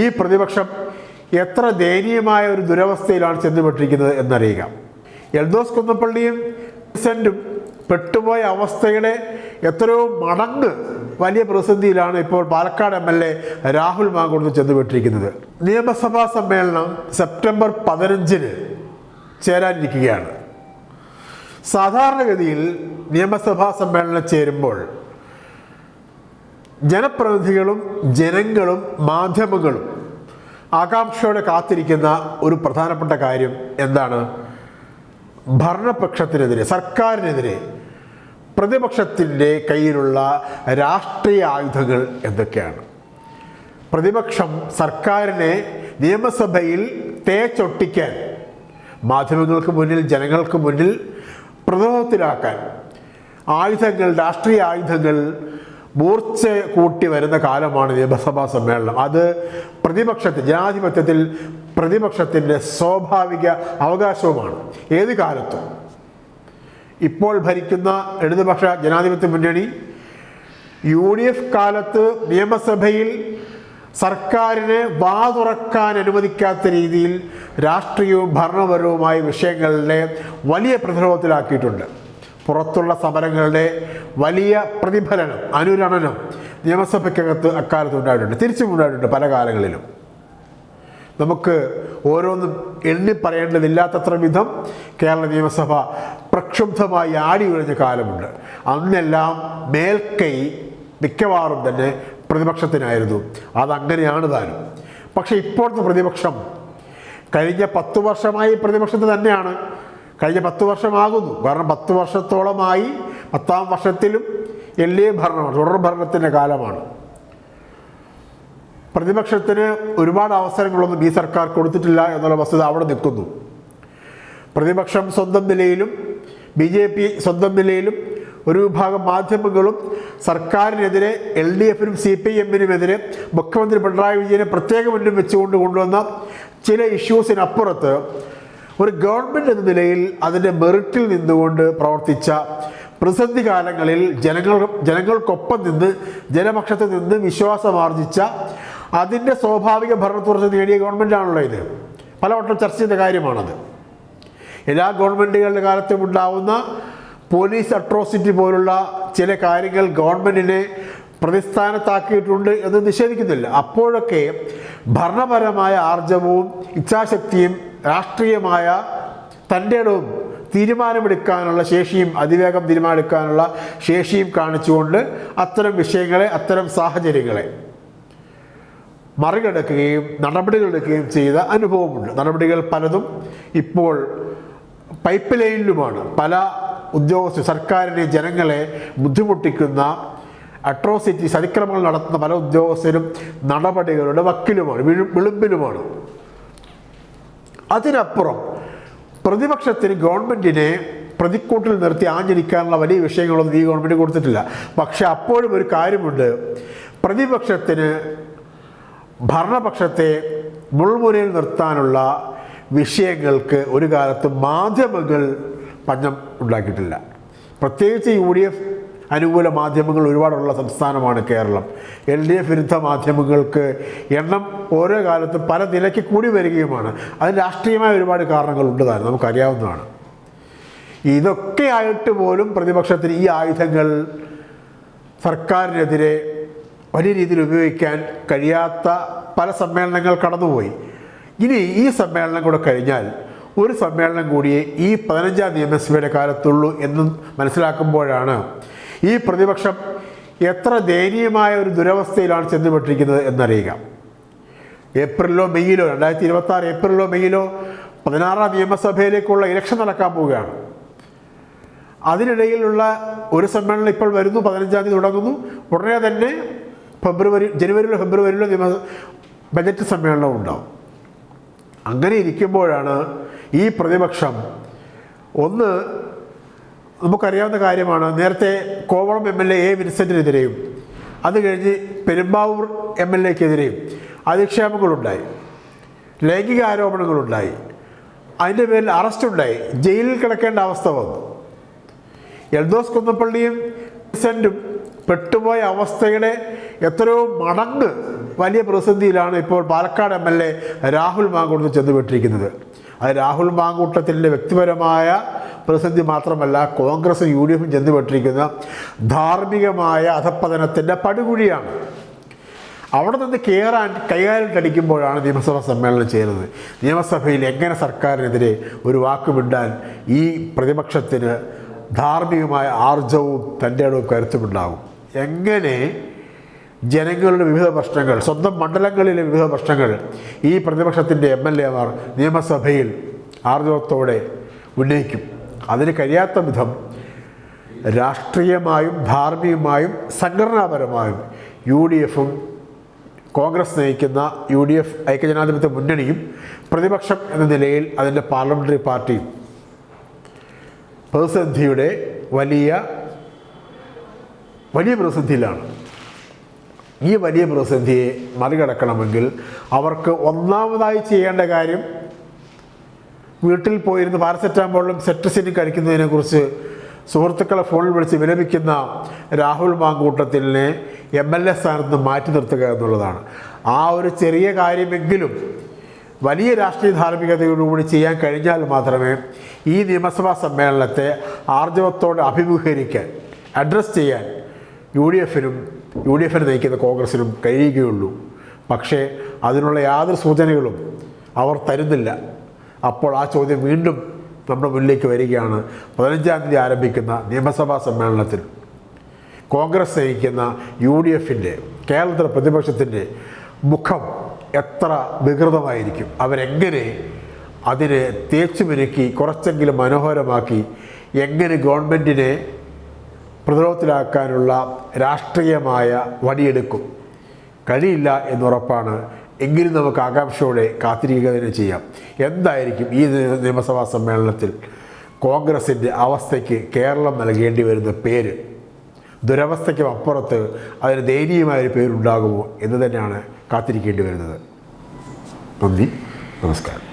ഈ പ്രതിപക്ഷം എത്ര ദയനീയമായ ഒരു ദുരവസ്ഥയിലാണ് ചെന്നുപെട്ടിരിക്കുന്നത് എന്നറിയുക. എൽദോസ് കുന്നപ്പള്ളിയും സെന്റും പെട്ടുപോയ അവസ്ഥയുടെ എത്രയോ മടങ്ങ് വലിയ പ്രതിസന്ധിയിലാണ് ഇപ്പോൾ Palakkad M L A Rahul മാങ്കുളത്ത് ചെന്നുപെട്ടിരിക്കുന്നത്. നിയമസഭാ സമ്മേളനം സെപ്റ്റംബർ പതിനഞ്ചിന് ചേരാനിരിക്കുകയാണ്. സാധാരണഗതിയിൽ നിയമസഭാ സമ്മേളനം ചേരുമ്പോൾ ജനപ്രതിനിധികളും ജനങ്ങളും മാധ്യമങ്ങളും ആകാംക്ഷയോടെ കാത്തിരിക്കുന്ന ഒരു പ്രധാനപ്പെട്ട കാര്യം എന്താണ്? ഭരണപക്ഷത്തിനെതിരെ സർക്കാരിനെതിരെ പ്രതിപക്ഷത്തിന്റെ കയ്യിലുള്ള രാഷ്ട്രീയ ആയുധങ്ങൾ എന്തൊക്കെയാണ്? പ്രതിപക്ഷം സർക്കാരിനെ നിയമസഭയിൽ തേച്ചൊട്ടിക്കാൻ മാധ്യമങ്ങൾക്ക് മുന്നിൽ ജനങ്ങൾക്ക് മുന്നിൽ പ്രതിരോധത്തിലാക്കാൻ ആയുധങ്ങൾ രാഷ്ട്രീയ ആയുധങ്ങൾ മൂർച്ച കൂട്ടി വരുന്ന കാലമാണ് നിയമസഭാ സമ്മേളനം. അത് പ്രതിപക്ഷത്തിൽ ജനാധിപത്യത്തിൽ പ്രതിപക്ഷത്തിന്റെ സ്വാഭാവിക അവകാശവുമാണ്. ഏത് കാലത്തും. ഇപ്പോൾ ഭരിക്കുന്ന ഇടതുപക്ഷ ജനാധിപത്യ മുന്നണി യു ഡി എഫ് കാലത്ത് നിയമസഭയിൽ സർക്കാരിനെ വാ തുറക്കാൻ അനുവദിക്കാത്ത രീതിയിൽ രാഷ്ട്രീയവും ഭരണപരവുമായ വിഷയങ്ങളുടെ വലിയ പ്രതിരോധത്തിലാക്കിയിട്ടുണ്ട്. പുറത്തുള്ള സമരങ്ങളുടെ വലിയ പ്രതിഫലനം അനുരണനം നിയമസഭയ്ക്കകത്ത് അക്കാലത്ത് ഉണ്ടായിട്ടുണ്ട്. തിരിച്ചും ഉണ്ടായിട്ടുണ്ട് പല കാലങ്ങളിലും. നമുക്ക് ഓരോന്നും എണ്ണി പറയേണ്ടതില്ലാത്തത്ര വിധം കേരള നിയമസഭ പ്രക്ഷുബ്ധമായി ആടി ഉഴഞ്ഞ കാലമുണ്ട്. അന്നെല്ലാം മേൽക്കൈ മിക്കവാറും തന്നെ പ്രതിപക്ഷത്തിനായിരുന്നു. അതങ്ങനെയാണ് താനും. പക്ഷേ ഇപ്പോഴത്തെ പ്രതിപക്ഷം കഴിഞ്ഞ പത്ത് വർഷമായി പ്രതിപക്ഷത്ത് തന്നെയാണ്. കഴിഞ്ഞ പത്ത് വർഷമാകുന്നു. കാരണം പത്ത് വർഷത്തോളമായി പത്താം വർഷത്തിലും എൽ ഡി എ ഭരണമാണ് തുടർ ഭരണത്തിന്റെ കാലമാണ്. പ്രതിപക്ഷത്തിന് ഒരുപാട് അവസരങ്ങളൊന്നും ഈ സർക്കാർ കൊടുത്തിട്ടില്ല എന്നുള്ള വസ്തുത അവിടെ നിൽക്കുന്നു. പ്രതിപക്ഷം സ്വന്തം നിലയിലും ബി ജെ പി സ്വന്തം നിലയിലും ഒരു വിഭാഗം മാധ്യമങ്ങളും സർക്കാരിനെതിരെ എൽ ഡി എഫിനും സി പി എമ്മിനുമെതിരെ മുഖ്യമന്ത്രി പിണറായി വിജയനെ പ്രത്യേക മുന്നിൽ വെച്ചുകൊണ്ട് കൊണ്ടുവന്ന ചില ഇഷ്യൂസിനപ്പുറത്ത് ഒരു ഗവൺമെന്റ് എന്ന നിലയിൽ അതിന്റെ മെറിറ്റിൽ നിന്നുകൊണ്ട് പ്രവർത്തിച്ച പ്രതിസന്ധി കാലങ്ങളിൽ ജനങ്ങൾ ജനങ്ങൾക്കൊപ്പം നിന്ന് ജനപക്ഷത്ത് നിന്ന് വിശ്വാസമാർജിച്ച അതിന്റെ സ്വാഭാവിക ഭരണത്തുറച്ച് നേടിയ ഗവൺമെന്റാണല്ലോ ഇത്. പലവട്ടം ചർച്ച ചെയ്ത കാര്യമാണത്. എല്ലാ ഗവൺമെന്റുകളുടെ കാലത്തും ഉണ്ടാവുന്ന പോലീസ് അട്രോസിറ്റി പോലുള്ള ചില കാര്യങ്ങൾ ഗവൺമെന്റിനെ പ്രതിസ്ഥാനത്താക്കിയിട്ടുണ്ട് എന്ന് നിഷേധിക്കുന്നില്ല. അപ്പോഴൊക്കെ ഭരണപരമായ ആർജവവും ഇച്ഛാശക്തിയും രാഷ്ട്രീയമായ തന്റെ തീരുമാനമെടുക്കാനുള്ള ശേഷിയും അതിവേഗം തീരുമാനമെടുക്കാനുള്ള ശേഷിയും കാണിച്ചുകൊണ്ട് അത്തരം വിഷയങ്ങളെ അത്തരം സാഹചര്യങ്ങളെ മറികടക്കുകയും നടപടികൾ എടുക്കുകയും ചെയ്ത അനുഭവമുണ്ട്. നടപടികൾ പലതും ഇപ്പോൾ പൈപ്പ് ലൈനിലുമാണ് പല ഉദ്യോഗസ്ഥ സർക്കാരിനെ ജനങ്ങളെ ബുദ്ധിമുട്ടിക്കുന്ന അട്രോസിറ്റി അതിക്രമങ്ങൾ നടത്തുന്ന പല ഉദ്യോഗസ്ഥരും നടപടികളുടെ വക്കിലുമാണ് വിളുമ്പിലുമാണ്. അതിനപ്പുറം പ്രതിപക്ഷത്തിന് ഗവൺമെന്റിനെ പ്രതിക്കൂട്ടിൽ നിർത്തി ആഞ്ഞിരിക്കാനുള്ള വലിയ വിഷയങ്ങളൊന്നും ഈ ഗവൺമെന്റ് കൊടുത്തിട്ടില്ല. പക്ഷെ അപ്പോഴും ഒരു കാര്യമുണ്ട്. പ്രതിപക്ഷത്തിന് ഭരണപക്ഷത്തെ മുൾമുനയിൽ നിർത്താനുള്ള വിഷയങ്ങൾക്ക് ഒരു കാലത്ത് മാധ്യമങ്ങൾ പഞ്ഞം ഉണ്ടാക്കിയിട്ടില്ല. പ്രത്യേകിച്ച് യു ഡി എഫ് അനുകൂല മാധ്യമങ്ങൾ ഒരുപാടുള്ള സംസ്ഥാനമാണ് കേരളം. എൽ ഡി എഫ് വിരുദ്ധ മാധ്യമങ്ങൾക്ക് എണ്ണം ഓരോ കാലത്തും പല നിലയ്ക്ക് കൂടി വരികയുമാണ്. അതിന് രാഷ്ട്രീയമായ ഒരുപാട് കാരണങ്ങളുണ്ട് താൻ നമുക്കറിയാവുന്നതാണ്. ഇതൊക്കെ ആയിട്ട് പോലും പ്രതിപക്ഷത്തിന് ഈ ആയുധങ്ങൾ സർക്കാരിനെതിരെ വലിയ രീതിയിൽ ഉപയോഗിക്കാൻ കഴിയാത്ത പല സമ്മേളനങ്ങൾ കടന്നുപോയി. ഇനി ഈ സമ്മേളനം കൂടെ കഴിഞ്ഞാൽ ഒരു സമ്മേളനം കൂടിയേ ഈ പതിനഞ്ചാം നിയമസഭയുടെ കാലത്തുള്ളൂ എന്ന് മനസ്സിലാക്കുമ്പോഴാണ് ഈ പ്രതിപക്ഷം എത്ര ദയനീയമായ ഒരു ദുരവസ്ഥയിലാണ് ചെന്നുപെട്ടിരിക്കുന്നത് എന്നറിയുക. ഏപ്രിലോ മെയ്യിലോ രണ്ടായിരത്തി ഇരുപത്തി ആറ് ഏപ്രിലോ മെയ്യിലോ പതിനാറാം നിയമസഭയിലേക്കുള്ള ഇലക്ഷൻ നടക്കാൻ പോവുകയാണ്. അതിനിടയിലുള്ള ഒരു സമ്മേളനം ഇപ്പോൾ വരുന്നു പതിനഞ്ചാം തീയതി തുടങ്ങുന്നു. ഉടനെ തന്നെ ഫെബ്രുവരി ജനുവരിയിലോ ഫെബ്രുവരിയിലോ നിയമ ബജറ്റ് സമ്മേളനം ഉണ്ടാവും. അങ്ങനെ ഇരിക്കുമ്പോഴാണ് ഈ പ്രതിപക്ഷം ഒന്ന് നമുക്കറിയാവുന്ന കാര്യമാണ്. നേരത്തെ Kovalam M L A A വിൻസെന്റിനെതിരെയും അത് കഴിഞ്ഞ് പെരുമ്പാവൂർ എം എൽ എക്കെതിരെയും അധിക്ഷേപങ്ങളുണ്ടായി. ലൈംഗിക ആരോപണങ്ങളുണ്ടായി അതിന്റെ പേരിൽ അറസ്റ്റുണ്ടായി. ജയിലിൽ കിടക്കേണ്ട അവസ്ഥ വന്നു. എൽദോസ് കുന്നപ്പള്ളിയും വിൻസെന്റും പെട്ടുപോയ അവസ്ഥയുടെ എത്രയോ മടങ്ങ് വലിയ പ്രതിസന്ധിയിലാണ് ഇപ്പോൾ Palakkad M L A Rahul Mamkootathil ചെന്നുപെട്ടിരിക്കുന്നത്. അത് രാഹുൽ മാങ്കൂട്ടത്തിന്റെ വ്യക്തിപരമായ പ്രതിസന്ധി മാത്രമല്ല കോൺഗ്രസും യു ഡി എഫും ചെന്നുപെട്ടിരിക്കുന്ന ധാർമ്മികമായ അധപ്പതനത്തിന്റെ പടുകുഴിയാണ്. അവിടെ നിന്ന് കയറാൻ കൈകാര്യം കടിക്കുമ്പോഴാണ് നിയമസഭാ സമ്മേളനം ചേരുന്നത്. നിയമസഭയിൽ എങ്ങനെ സർക്കാരിനെതിരെ ഒരു വാക്കുമിണ്ടാൻ ഈ പ്രതിപക്ഷത്തിന് ധാർമ്മികമായ ആർജവും തന്റെ ഇടവും കരുത്തുമുണ്ടാകും? എങ്ങനെ ജനങ്ങളുടെ വിവിധ പ്രശ്നങ്ങൾ സ്വന്തം മണ്ഡലങ്ങളിലെ വിവിധ പ്രശ്നങ്ങൾ ഈ പ്രതിപക്ഷത്തിന്റെ എം എൽ എമാർ നിയമസഭയിൽ ആർജവത്തോടെ ഉന്നയിക്കും? അതിന് കഴിയാത്ത വിധം രാഷ്ട്രീയമായും ധാർമ്മികമായും സംഘടനാപരമായും യു ഡി എഫും കോൺഗ്രസ് നയിക്കുന്ന യു ഡി എഫ് ഐക്യജനാധിപത്യ മുന്നണിയും പ്രതിപക്ഷം എന്ന നിലയിൽ അതിന്റെ പാർലമെന്ററി പാർട്ടിയും പ്രതിസന്ധിയുടെ വലിയ വലിയ പ്രതിസന്ധിയിലാണ്. ഈ വലിയ പ്രതിസന്ധിയെ മറികടക്കണമെങ്കിൽ അവർക്ക് ഒന്നാമതായി ചെയ്യേണ്ട കാര്യം വീട്ടിൽ പോയിരുന്ന് പാരസെറ്റാമോളും സെട്രസിനും കഴിക്കുന്നതിനെക്കുറിച്ച് സുഹൃത്തുക്കളെ ഫോണിൽ വിളിച്ച് വിലപിക്കുന്ന രാഹുൽ മാങ്കൂട്ടത്തിനെ എം എൽ എ സ്ഥാനത്ത് മാറ്റി നിർത്തുക എന്നുള്ളതാണ്. ആ ഒരു ചെറിയ കാര്യമെങ്കിലും വലിയ രാഷ്ട്രീയ ധാർമ്മികതയോടുകൂടി ചെയ്യാൻ കഴിഞ്ഞാൽ മാത്രമേ ഈ നിയമസഭാ സമ്മേളനത്തെ ആർജവത്തോടെ അഭിമുഖീകരിക്കാൻ അഡ്രസ്സ് ചെയ്യാൻ യു ഡി എഫിനും യു ഡി എഫിനെ നയിക്കുന്ന കോൺഗ്രസിനും കഴിയുകയുള്ളൂ. പക്ഷേ അതിനുള്ള യാതൊരു സൂചനകളും അവർ തരുന്നില്ല. അപ്പോൾ ആ ചോദ്യം വീണ്ടും നമ്മുടെ മുന്നിലേക്ക് വരികയാണ്. പതിനഞ്ചാം തീയതി ആരംഭിക്കുന്ന നിയമസഭാ സമ്മേളനത്തിൽ കോൺഗ്രസ് നയിക്കുന്ന യു ഡി എഫിന്റെ കേരളത്തിലെ പ്രതിപക്ഷത്തിന്റെ മുഖം എത്ര വികൃതമായിരിക്കും? അവരെങ്ങനെ അതിനെ തേച്ചു മിനുക്കി കുറച്ചെങ്കിലും മനോഹരമാക്കി എങ്ങനെ ഗവൺമെന്റിനെ പ്രതിരോധത്തിലാക്കാനുള്ള രാഷ്ട്രീയമായ വടിയെടുക്കും? കഴിയില്ല എന്നുറപ്പാണ് എങ്കിലും നമുക്ക് ആകാംക്ഷയോടെ കാത്തിരിക്കുക തന്നെ ചെയ്യാം. എന്തായിരിക്കും ഈ നിയമസഭാ സമ്മേളനത്തിൽ കോൺഗ്രസിന്റെ അവസ്ഥയ്ക്ക് കേരളം നൽകേണ്ടി വരുന്ന പേര്? ദുരവസ്ഥയ്ക്കും അപ്പുറത്ത് അതിന് ദയനീയമായൊരു പേരുണ്ടാകുമോ എന്ന് തന്നെയാണ് കാത്തിരിക്കേണ്ടി വരുന്നത്. നന്ദി. നമസ്കാരം.